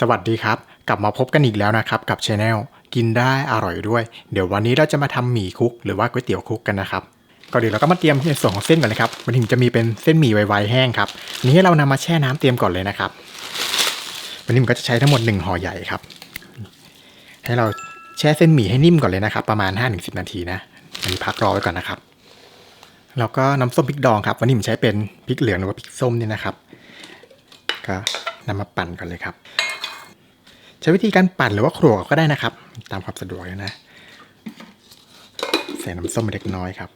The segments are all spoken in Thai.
สวัสดีครับ กลับมาพบกันอีกแล้วนะครับกับช anel กินได้อร่อยด้วย เดี๋ยววันนี้เราจะมาทำหมี่คุกหรือว่าก๋วยเตี๋ยวคุกกันนะครับก็เดี๋ยวเราก็มาเตรียมในส่วนของเส้นก่อนเลยครับวันนี้ผมจะมีเป็นเส้นหมี่ไวๆแห้งครับนี้เรานำมาแช่น้ำเตรียมก่อนเลยนะครับวันนี้ผมก็จะใช้ทั้งหมด1ห่อใหญ่ครับ ให้เราแช่เส้นหมี่ให้นิ่มก่อนเลยนะครับ ประมาณ 5-10 นาทีนะอันนี้พักรอไว้ก่อนนะครับแล้วก็น้ำส้มพริกดองครับวันนี้ผมใช้เป็นพริกเหลืองหรือว่าพริกส้มเนี่ยนะครับ ก็นำมาปั่นก่อนเลยครับ ใช้วิธีการปั่นหรือว่าโขลกก็ได้นะครับ ตามความสะดวกเลยนะ ใส่น้ำส้มเล็กน้อยครับ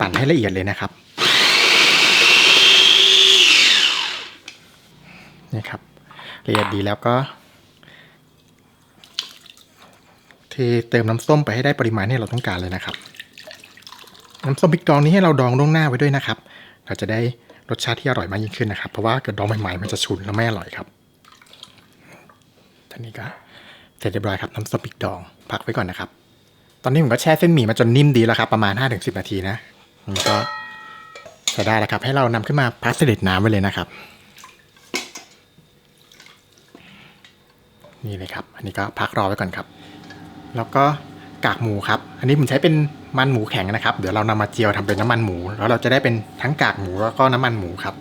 ปั่นให้ละเอียดเลยนะครับนี่ครับละเอียดดีแล้วก็เทเติมน้ำส้มไปให้ได้ปริมาณที่เราต้องการเลยนะครับ น้ำส้มพริกดองนี้ให้เราดองล่วงหน้าไว้ด้วยนะครับ เราจะได้รสชาติที่อร่อยมากยิ่งขึ้นนะครับ เพราะว่าเกิดดองใหม่ๆมันจะฉุนแล้วไม่อร่อยครับ ท่านี้ก็เสร็จเรียบร้อยครับน้ำส้มพริกดองพักไว้ก่อนนะครับ ตอนนี้ผมก็แช่เส้นหมี่มาจนนิ่มดีแล้วครับ ประมาณ 5-10 นาทีนะมันก็ใช้ได้แล้วครับ ให้เรานำขึ้นมาพักเสด็จน้ำไว้เลยนะครับ นี่เลยครับ อันนี้ก็พักรอไว้ก่อนครับ แล้วก็กากหมูครับ อันนี้ผมใช้เป็นมันหมูแข็งนะครับ เดี๋ยวเรานำมาเจียวทำเป็นน้ำมันหมู แล้วเราจะได้เป็นทั้งกากหมูแล้วก็น้ำมันหมูครับ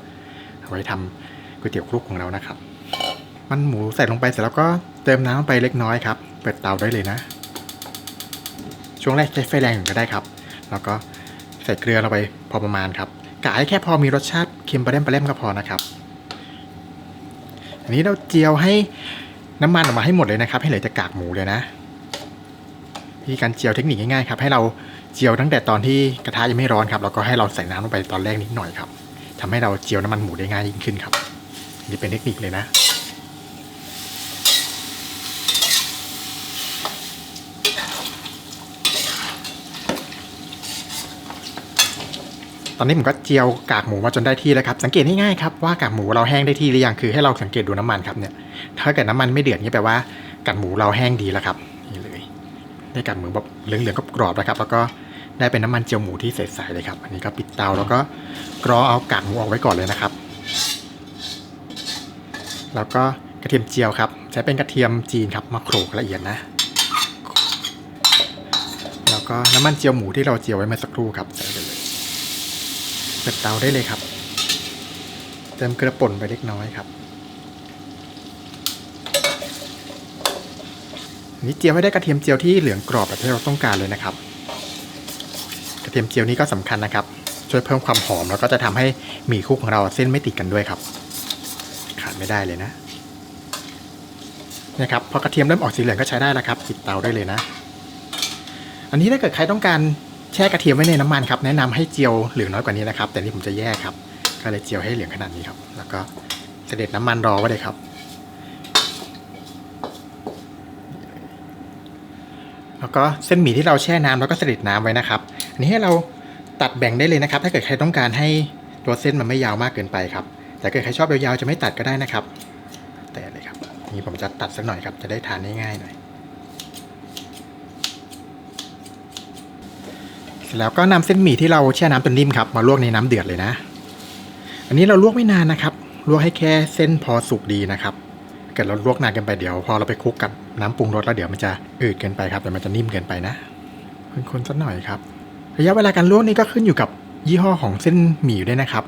เอาไว้ทำก๋วยเตี๋ยวคลุกของเรานะครับ มันหมูใส่ลงไปเสร็จแล้วก็ เติมน้ำไปเล็กน้อยครับ เปิดเตาได้เลยนะ ช่วงแรกใช้ไฟแรงก็ได้ครับ แล้วก็ใส่เกลือลงไปพอประมาณครับกะให้แค่พอมีรสชาติเค็มปลาเล่มปลาเล่มก็พอนะครับ อันนี้เราเจียวให้น้ำมันออกมาให้หมดเลยนะครับ ให้เหลือแต่กากหมูเลยนะวิธีการเจียวเทคนิคง่ายๆครับ ให้เราเจียวตั้งแต่ตอนที่กระทะยังไม่ร้อนครับ แล้วก็ให้เราใส่น้ำลงไปตอนแรกนิดหน่อยครับทำให้เราเจียวน้ำมันหมูได้ง่ายยิ่งขึ้นครับ นี่เป็นเทคนิคเลยนะ ตอนนี้ผมก็เจียวกากหมูมาจนได้ที่แล้วครับ สังเกตง่ายๆครับว่ากากหมูเราแห้งได้ที่หรือยังคือให้เราสังเกตดูน้ำมันครับเนี่ยถ้าเกิดน้ำมันไม่เดือดนี่แปลว่ากากหมูเราแห้งดีแล้วครับนี่เลยได้กากหมูแบบเหลืองๆกรอบๆนะครับ แล้วก็ได้เป็นน้ำมันเจียวหมูที่ใสๆเลยครับ อันนี้ก็ปิดเตาแล้วก็กรอเอากากหมูออกไว้ก่อนเลยนะครับ แล้วก็กระเทียมเจียวครับ ใช้เป็นกระเทียมจีนครับมาโขลกละเอียดนะ แล้วก็น้ำมันเจียวหมูที่เราเจียวไว้เมื่อสักครู่ครับใส่เลย เปิดเตาได้เลยครับ เติมเกลือป่นไปเล็กน้อยครับนี่เจียวให้ได้กระเทียมเจียวที่เหลืองกรอบแบบที่เราต้องการเลยนะครับ กระเทียมเจียวนี้ก็สำคัญนะครับ ช่วยเพิ่มความหอมแล้วก็จะทำให้หมี่คุกของเราเส้นไม่ติดกันด้วยครับ ขาดไม่ได้เลยนะนะครับพอกระเทียมเริ่มออกสีเหลืองก็ใช้ได้แล้วครับปิดเตาได้เลยนะ อันนี้ถ้าเกิดใครต้องการ แช่กระเทียมไว้ในน้ำมันครับแนะนำให้เจียวเหลืองน้อยกว่านี้นะครับ แต่นี่ผมจะแยกครับ ก็เลยเจียวให้เหลืองขนาดนี้ครับ แล้วก็เสด็จน้ำมันรอไว้เลยครับ แล้วก็เส้นหมี่ที่เราแช่น้ำแล้วก็เสด็จน้ำไว้นะครับ อันนี้ให้เราตัดแบ่งได้เลยนะครับ ถ้าเกิดใครต้องการให้ตัวเส้นมันไม่ยาวมากเกินไปครับ แต่เกิดใครชอบยาวๆจะไม่ตัดก็ได้นะครับ แต่เลยครับนี่ผมจะตัดสักหน่อยครับจะได้ทานง่ายๆหน่อย เสร็จ แล้วก็นำเส้นหมี่ที่เราแช่น้ำจนนิ่มครับมาลวกในน้ำเดือดเลยนะ อันนี้เราลวกไม่นานนะครับ ลวกให้แค่เส้นพอสุกดีนะครับ เกิดเราลวกนานเกินไปเดี๋ยว พอเราไปคลุกกับน้ำปรุงรสแล้วเดี๋ยวมันจะอืดเกินไปครับเดี๋ยวมันจะนิ่มเกินไปนะคนๆสักหน่อยครับ ระยะเวลาการลวกนี่ก็ขึ้นอยู่กับยี่ห้อของเส้นหมี่ด้วยนะครับ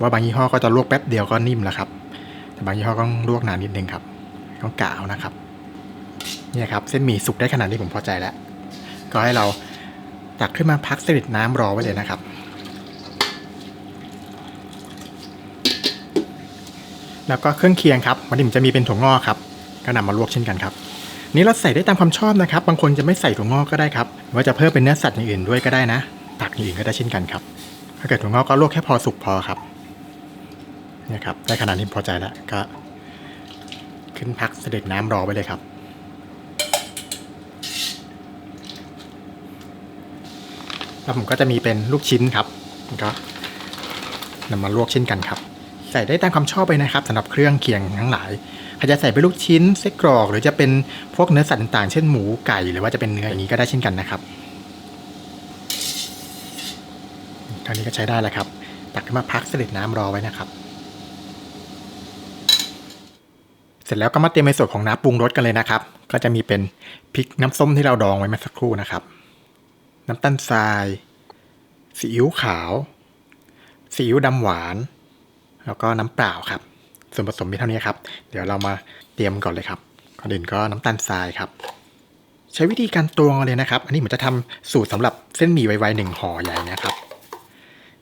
ว่าบางยี่ห้อก็จะลวกแป๊บเดียวก็นิ่มแล้วครับ แต่บางยี่ห้อก็ต้องลวกนานนิดนึงครับ ต้องกะเอานะครับ เนี่ยครับเส้นหมี่สุกได้ขนาดนี้ผมพอใจแล้ว ก็ให้เรา ตักขึ้นมาพักเสด็จน้ำรอไว้เลยนะครับ แล้วก็เครื่องเคียงครับวันนี้ผมจะมีเป็นถั่วงอกครับก็นำมาลวกเช่นกันครับนี่เราใส่ได้ตามความชอบนะครับ บางคนจะไม่ใส่ถั่วงอกก็ได้ครับหรือว่าจะเพิ่มเป็นเนื้อสัตว์อย่างอื่นด้วยก็ได้นะ ตักอย่างอื่นก็ได้เช่นกันครับ ถ้าเกิดถั่วงอกก็ลวกแค่พอสุกพอครับเนี่ยครับได้ขนาดนี้พอใจแล้วก็ ขึ้นพักเสด็จน้ำรอไว้เลยครับ แล้วผมก็จะมีเป็นลูกชิ้นครับก็นำมาลวกเช่นกันครับ ใส่ได้ตามความชอบไปนะครับสำหรับเครื่องเคียงทั้งหลายใครจะใส่เป็นลูกชิ้นไส้กรอก หรือจะเป็นพวกเนื้อสัตว์ต่างๆ เช่นหมูไก่หรือว่าจะเป็นเนื้ออย่างนี้ก็ได้เช่นกันนะครับคราวนี้ก็ใช้ได้แล้วครับ ตักขึ้นมาพักเสด็จน้ำรอไว้นะครับ เสร็จแล้วก็มาเตรียมในส่วนของน้ำปรุงรสกันเลยนะครับ ก็จะมีเป็นพริกน้ำส้มที่เราดองไว้เมื่อสักครู่นะครับ น้ำตาลทรายซีอิ๊วขาวซีอิ๊วดำหวาน แล้วก็น้ำเปล่าครับ ส่วนผสมมีเท่านี้ครับ เดี๋ยวเรามาเตรียมก่อนเลยครับก่อนอื่นก็น้ำตาลทรายครับ ใช้วิธีการตวงเอาเลยนะครับ อันนี้เหมือนจะทำสูตรสำหรับเส้นหมี่ไวๆหนึ่งห่อใหญ่นะครับ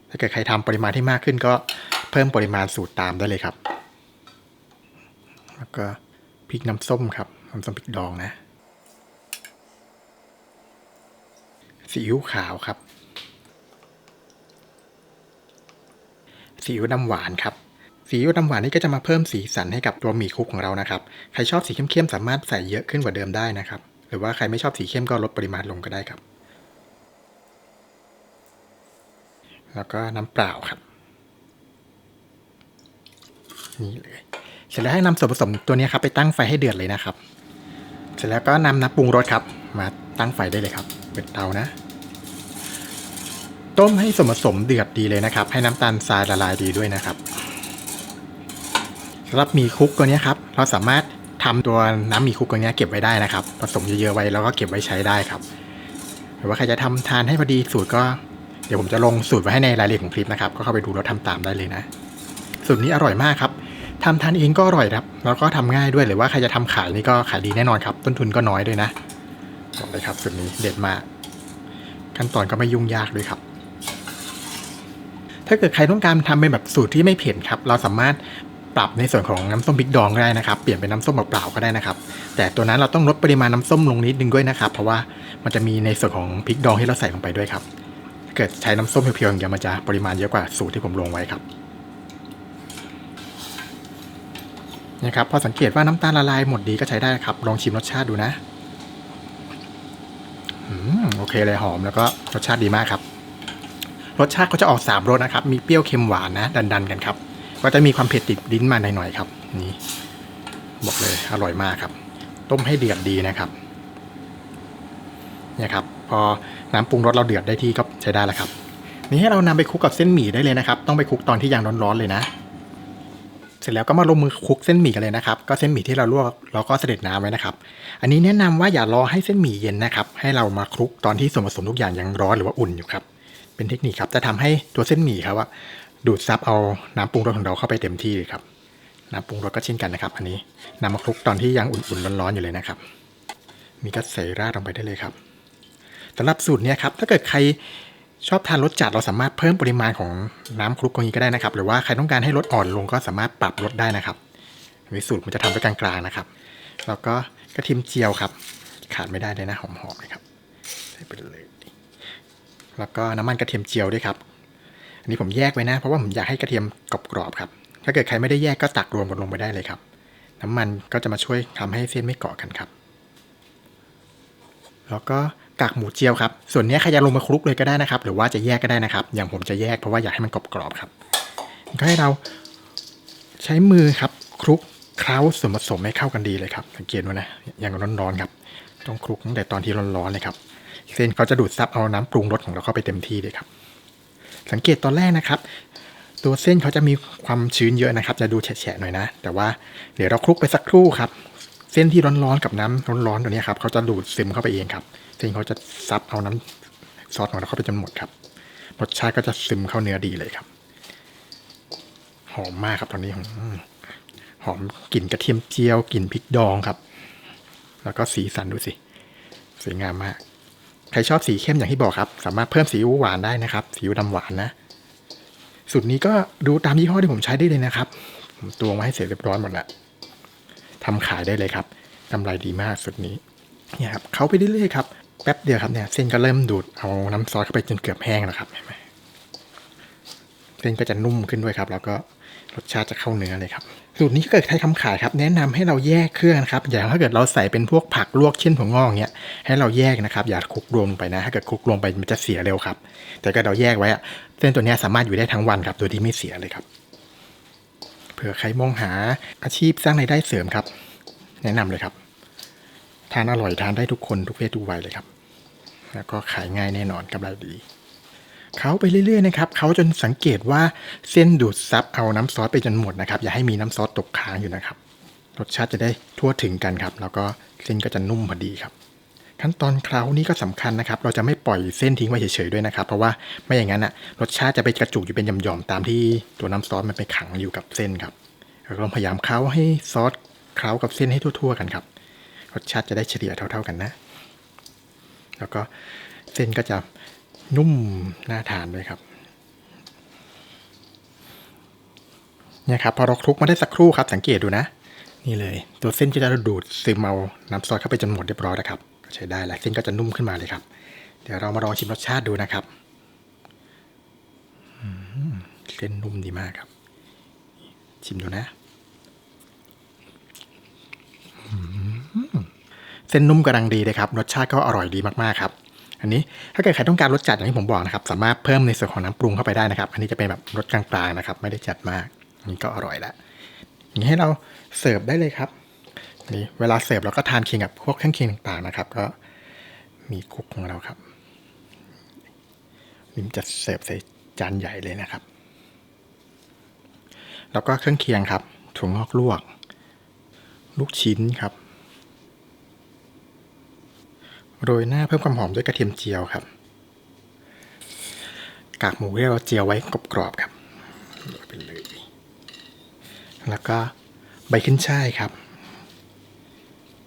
ถ้าเกิดใครทำปริมาณที่มากขึ้นก็เพิ่มปริมาณสูตรตามได้เลยครับ แล้วก็พริกน้ำส้มครับน้ำส้มพริกดองนะ ซีอิ๊วขาวครับซีอิ๊วดำหวานครับซีอิ๊วดำหวานนี่ก็จะมาเพิ่มสีสันให้กับตัวหมี่คุกของเรานะครับ ใครชอบสีเข้มๆสามารถใส่เยอะขึ้นกว่าเดิมได้นะครับ หรือว่าใครไม่ชอบสีเข้มก็ลดปริมาณลงก็ได้ครับ แล้วก็น้ำเปล่าครับ นี่เลย เสร็จแล้วให้นำส่วนผสมตัวนี้ครับไปตั้งไฟให้เดือดเลยนะครับ เสร็จแล้วก็นำน้ำปรุงรสครับ มาตั้งไฟได้เลยครับ เปิดเตานะ ต้มให้ส่วนผสมเดือดดีเลยนะครับ ให้น้ำตาลทรายละลายดีด้วยนะครับสำหรับมีคุกตัวนี้ครับ เราสามารถทำตัวน้ำมีคุกตัวนี้เก็บไว้ได้นะครับ ผสมเยอะๆไว้แล้วก็เก็บไว้ใช้ได้ครับหรือว่าใครจะทำทานให้พอดีสูตรก็เดี๋ยวผมจะลงสูตรไว้ให้ในรายละเอียดของคลิปนะครับ ก็เข้าไปดูแล้วทำตามได้เลยนะ สูตรนี้อร่อยมากครับทำทานเองก็อร่อยครับ แล้วก็ทำง่ายด้วยหรือว่าใครจะทำขายนี่ก็ขายดีแน่นอนครับ ต้นทุนก็น้อยด้วยนะ บอกเลยครับสูตรนี้เด็ดมาก ขั้นตอนก็ไม่ยุ่งยากด้วยครับ ถ้าเกิดใครต้องการทำเป็นแบบสูตรที่ไม่เผ็ดครับ เราสามารถปรับในส่วนของน้ำส้มพริกดองก็ได้นะครับ เปลี่ยนเป็นน้ำส้มเปล่าๆก็ได้นะครับ แต่ตัวนั้นเราต้องลดปริมาณน้ำส้มลงนิดนึงด้วยนะครับ เพราะว่ามันจะมีในส่วนของพริกดองที่เราใส่ลงไปด้วยครับถ้าเกิดใช้น้ำส้มเพียวๆอย่างเดียวมันจะปริมาณเยอะกว่าสูตรที่ผมลงไว้ครับนะครับพอสังเกตว่าน้ำตาลละลายหมดดีก็ใช้ได้ครับ ลองชิมรสชาติดูนะ โอเคเลยหอมแล้วก็รสชาติดีมากครับ รสชาติเขาจะออกสามรสนะครับ มีเปรี้ยวเค็มหวานนะ ดันๆกันครับ ก็จะมีความเผ็ดติดลิ้นมาหน่อยๆครับ นี่บอกเลยอร่อยมากครับ ต้มให้เดือดดีนะครับเนี่ยครับ พอน้ำปรุงรสเราเดือดได้ที่ก็ใช้ได้แล้วครับนี่ให้เรานำไปคลุกกับเส้นหมี่ได้เลยนะครับ ต้องไปคลุกตอนที่ยังร้อนๆเลยนะ เสร็จแล้วก็มาลงมือคลุกเส้นหมี่กันเลยนะครับ ก็เส้นหมี่ที่เราลวกเราก็เสด็จน้ำไว้นะครับ อันนี้แนะนำว่าอย่ารอให้เส้นหมี่เย็นนะครับ ให้เรามาคลุกตอนที่ส่วนผสมทุกอย่างยังร้อนหรือว่าอุ่นอยู่ครับ เป็นเทคนิคครับจะทำให้ตัวเส้นหมี่ครับว่าดูดซับเอาน้ำปรุงรสของเราเข้าไปเต็มที่เลยครับ น้ำปรุงรสก็เช่นกันนะครับ อันนี้นำมาคลุกตอนที่ยังอุ่นๆร้อนๆอยู่เลยนะครับ มีก็ใส่ราดลงไปได้เลยครับสำหรับสูตรเนี้ยครับถ้าเกิดใคร ชอบทานรสจัดเราสามารถเพิ่มปริมาณของน้ำคลุกตรงนี้ก็ได้นะครับ หรือว่าใครต้องการให้รสอ่อนลงก็สามารถปรับรสได้นะครับวิสูตรมันจะทำไว้กลางๆนะครับ แล้วก็กระเทียมเจียวครับ ขาดไม่ได้เลยนะหอมๆเลยครับใส่ไปเลยแล้วก็น้ำมันกระเทียมเจียวด้วยครับอันนี้ผมแยกไว้นะ เพราะว่าผมอยากให้กระเทียมกรอบๆครับ ถ้าเกิดใครไม่ได้แยกก็ตักรวมกันลงไปได้เลยครับ น้ำมันก็จะมาช่วยทำให้เส้นไม่เกาะกันครับ แล้วก็ กากหมูเจียวครับส่วนนี้ใครจะลงมาคลุกเลยก็ได้นะครับ หรือว่าจะแยกก็ได้นะครับ อย่างผมจะแยกเพราะว่าอยากให้มันกรอบๆครับก็ให้เราใช้มือครับคลุกเคล้าส่วนผสมให้เข้ากันดีเลยครับ สังเกตว่านะอย่างร้อนๆครับต้องคลุกตั้งแต่ตอนที่ร้อนๆเลยครับเส้นเขาจะดูดซับเอาน้ำปรุงรสของเราเข้าไปเต็มที่เลยครับ สังเกตตอนแรกนะครับ ตัวเส้นเขาจะมีความชื้นเยอะนะครับ จะดูแฉะๆหน่อยนะ แต่ว่าเดี๋ยวเราคลุกไปสักครู่ครับ เส้นที่ร้อนๆกับน้ำร้อนๆตัวนี้ครับเขาจะดูดซึมเข้าไปเองครับ เส้นเขาจะซับเอาน้ำซอสของเราเข้าไปจนหมดครับรสชาติก็จะซึมเข้าเนื้อดีเลยครับ หอมมากครับตอนนี้หอมกลิ่นกระเทียมเจียวกลิ่นพริกดองครับ แล้วก็สีสันดูสิสวยงามมาก ใครชอบสีเข้มอย่างที่บอกครับ สามารถเพิ่มสีอิ๊วหวานได้นะครับ สีอิ๊วดำหวานนะสูตรนี้ก็ดูตามยี่ห้อที่ผมใช้ได้เลยนะครับผมตวงมาให้เสร็จเรียบร้อยหมดแล้วทำขายได้เลยครับกำไรดีมากสูตรนี้เนี่ยครับเขาไปเรื่อยๆครับ แป๊บเดียวครับเนี่ยเส้นก็เริ่มดูดเอาน้ำซอสเข้าไปจนเกือบแห้งแล้วครับเห็นไหมเส้นก็จะนุ่มขึ้นด้วยครับ แล้วก็รสชาติจะเข้าเนื้อเลยครับสูตรนี้ถ้าเกิดใครทำขายครับ แนะนำให้เราแยกเครื่องนะครับ อย่างถ้าเกิดเราใส่เป็นพวกผักลวกเช่นถั่วงอกเนี้ยให้เราแยกนะครับ อย่าคลุกรวมไปนะ ถ้าเกิดคลุกรวมไปมันจะเสียเร็วครับ แต่ก็เราแยกไว้อะเส้นตัวนี้สามารถอยู่ได้ทั้งวันครับโดยที่ไม่เสียเลยครับเผื่อใครมองหาอาชีพสร้างรายได้เสริมครับ แนะนำเลยครับ ทานอร่อยทานได้ทุกคนทุกเพศทุกวัยเลยครับ แล้วก็ขายง่ายแน่นอนกำไรดีเขาไปเรื่อยๆนะครับเขาจนสังเกตว่าเส้นดูดซับเอาน้ำซอสไปจนหมดนะครับ อย่าให้มีน้ำซอสตกค้างอยู่นะครับ รสชาติจะได้ทั่วถึงกันครับ แล้วก็เส้นก็จะนุ่มพอดีครับ ขั้นตอนเคล้านี่ก็สำคัญนะครับ เราจะไม่ปล่อยเส้นทิ้งไว้เฉยๆด้วยนะครับ เพราะว่าไม่อย่างนั้นอะรสชาติจะไปกระจุกอยู่เป็นหย่อมๆตามที่ตัวน้ำซอสมันไปขังอยู่กับเส้นครับเราพยายามเคล้าให้ซอสเคล้ากับเส้นให้ทั่ว ๆ กันครับ รสชาติจะได้เฉลี่ยเท่า ๆกันนะ แล้วก็เส้นก็จะนุ่มน่าทานด้วยครับเนี่ยครับพอเราคลุกมาได้สักครู่ครับ สังเกตดูนะ นี่เลย ตัวเส้นจะดูดซึมเอาน้ำซอสเข้าไปจนหมดเรียบร้อยแล้วครับใช้ได้แล้วเส้นก็จะนุ่มขึ้นมาเลยครับ เดี๋ยวเรามาลองชิมรสชาติดูนะครับเส้นนุ่มดีมากครับ ชิมดูนะอืม เส้นนุ่มกำลังดีเลยครับ รสชาติก็อร่อยดีมากๆครับ อันนี้ถ้าเกิดใครต้องการรสจัดอย่างที่ผมบอกนะครับ สามารถเพิ่มในส่วนของน้ำปรุงเข้าไปได้นะครับ อันนี้จะเป็นแบบรสกลางๆนะครับ ไม่ได้จัดมากนนี้ก็อร่อยแล้วอย่างนี้ให้เราเสิร์ฟได้เลยครับนี่เวลาเสิร์ฟเราก็ทานเคียงกับพวกเครื่องเคียงต่างๆนะครับ ก็มีคุกของเราครับนี่จะเสิร์ฟใส่จานใหญ่เลยนะครับ แล้วก็เครื่องเคียงครับถั่วงอกลวก ลูกชิ้นครับ โรยหน้าเพิ่มความหอมด้วยกระเทียมเจียวครับ กากหมูที่เราเจียวไว้กรอบๆครับโรยไปเลย แล้วก็ใบขึ้นช่ายครับ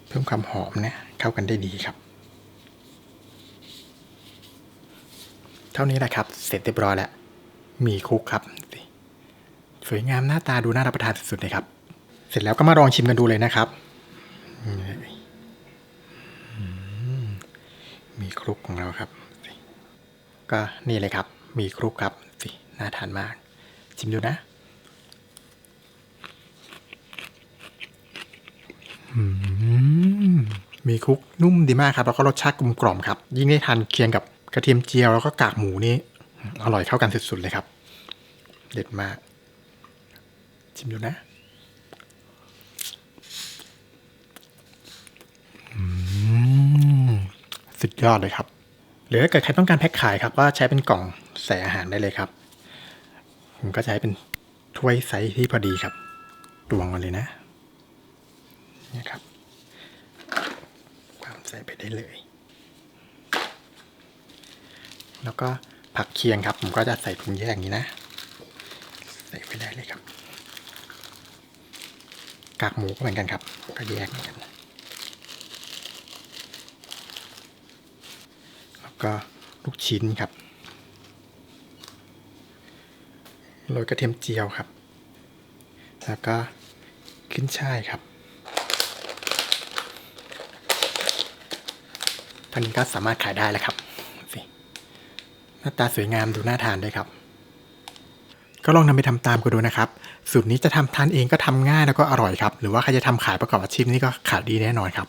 เพิ่มความหอมเนะเข้ากันได้ดีครับ เท่านี้แหละครับ เสร็จเรียบร้อยแล้ว มีคุกครับ สวยงามหน้าตาดูน่ารับประทานสุดๆเลยครับ เสร็จแล้วก็มาลองชิมกันดูเลยนะครับ มีคลุกของเราครับ ก็นี่เลยครับ มีคลุกครับสิน่าทานมาก ชิมดูนะมมีคลุกนุ่มดีมากครับ แล้วก็รสชาติกลมกล่อมครับ ยิ่งได้ทานเคียงกับกระเทียมเจียวแล้วก็กากหมูนี่อร่อยเข้ากันสุดๆเลยครับ เด็ดมาก ชิมดูนะ สุดยอดเลยครับ หรือถ้าเกิดใครต้องการแพ็คขายครับ ก็ใช้เป็นกล่องใส่อาหารได้เลยครับ ผมก็ใช้เป็นถ้วยไซส์ที่พอดีครับตวงมาเลยนะนี่ครับความใส่ไปได้เลย แล้วก็ผักเคียงครับ ผมก็จะใส่ถุงแยกนี้นะ ใส่ไปได้เลยครับ กากหมูก็เหมือนกันครับ ก็แยกเหมือนกัน แล้ว ก็ลูกชิ้นครับโรยกระเทียมเจียวครับ แล้วก็ขึ้นช่ายครับท่านี้ก็สามารถขายได้แล้วครับสิหน้าตาสวยงามดูน่าทานด้วยครับ ก็ลองนำไปทำตามกันดูนะครับ สูตรนี้จะทำทานเองก็ทำง่ายแล้วก็อร่อยครับ หรือว่าใครจะทำขายประกอบอาชีพนี่ก็ขายดีแน่นอนครับ